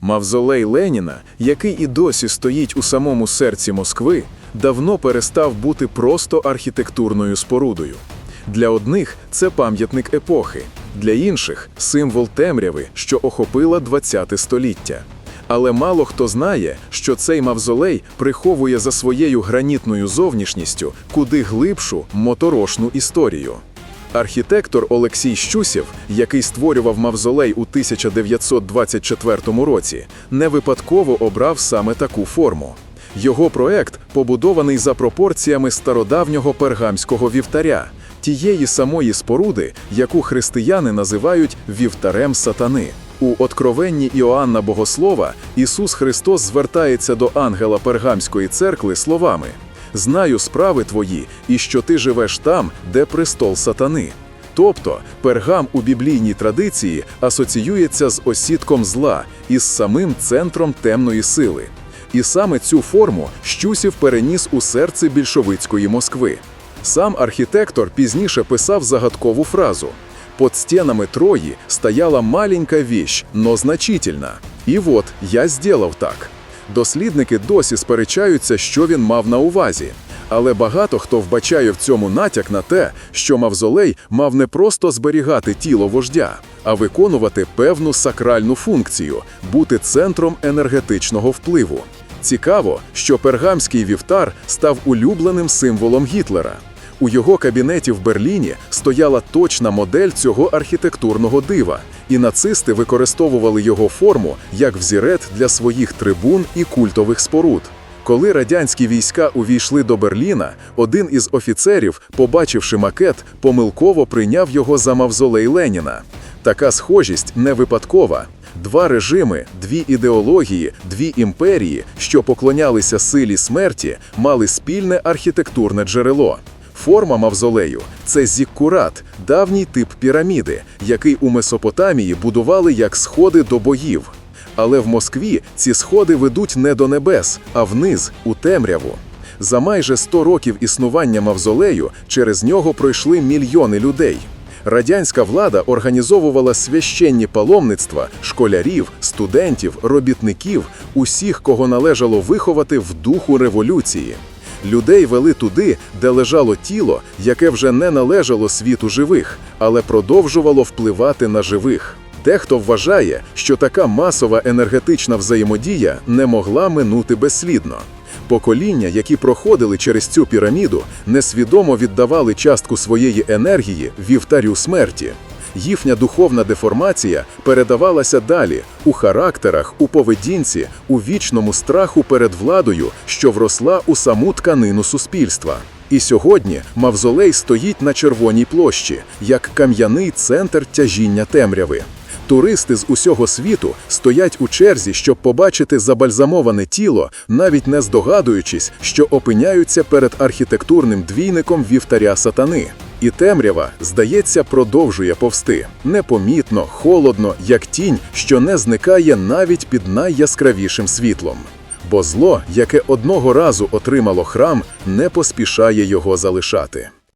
Мавзолей Леніна, який і досі стоїть у самому серці Москви, давно перестав бути просто архітектурною спорудою. Для одних це пам'ятник епохи, для інших символ темряви, що охопила ХХ століття. Але мало хто знає, що цей мавзолей приховує за своєю гранітною зовнішністю куди глибшу моторошну історію. Архітектор Олексій Щусєв, який створював мавзолей у 1924 році, не випадково обрав саме таку форму. Його проект побудований за пропорціями стародавнього пергамського вівтаря, тієї самої споруди, яку християни називають вівтарем сатани. У откровенні Іоанна Богослова Ісус Христос звертається до ангела Пергамської церкви словами: Знаю справи твої, і що ти живеш там, де престол сатани. Тобто пергам у біблійній традиції асоціюється з осідком зла і з самим центром темної сили. І саме цю форму Щусів переніс у серце більшовицької Москви. Сам архітектор пізніше писав загадкову фразу: «Под стенами Трои стояла маленька вещь, но значительна. І от я сделав так. Дослідники досі сперечаються, що він мав на увазі. Але багато хто вбачає в цьому натяк на те, що мавзолей мав не просто зберігати тіло вождя, а виконувати певну сакральну функцію бути центром енергетичного впливу. Цікаво, що пергамський вівтар став улюбленим символом Гітлера. У його кабінеті в Берліні стояла точна модель цього архітектурного дива, і нацисти використовували його форму як взірець для своїх трибун і культових споруд. Коли радянські війська увійшли до Берліна, один із офіцерів, побачивши макет, помилково прийняв його за мавзолей Леніна. Така схожість не випадкова. Два режими, дві ідеології, дві імперії, що поклонялися силі смерті, мали спільне архітектурне джерело. Форма мавзолею це зіккурат, давній тип піраміди, який у Месопотамії будували як сходи до боїв. Але в Москві ці сходи ведуть не до небес, а вниз, у темряву. За майже 100 років існування мавзолею через нього пройшли мільйони людей. Радянська влада організовувала священні паломництва школярів, студентів, робітників, усіх, кого належало виховати в духу революції. Людей вели туди, де лежало тіло, яке вже не належало світу живих, але продовжувало впливати на живих. Дехто вважає, що така масова енергетична взаємодія не могла минути безслідно. Покоління, які проходили через цю піраміду, несвідомо віддавали частку своєї енергії вівтарю смерті. Їхня духовна деформація передавалася далі у характерах, у поведінці, у вічному страху перед владою, що вросла у саму тканину суспільства. І сьогодні мавзолей стоїть на червоній площі, як кам'яний центр тяжіння темряви. Туристи з усього світу стоять у черзі, щоб побачити забальзамоване тіло, навіть не здогадуючись, що опиняються перед архітектурним двійником вівтаря сатани. І темрява, здається, продовжує повсти непомітно, холодно, як тінь, що не зникає навіть під найяскравішим світлом. Бо зло, яке одного разу отримало храм, не поспішає його залишати.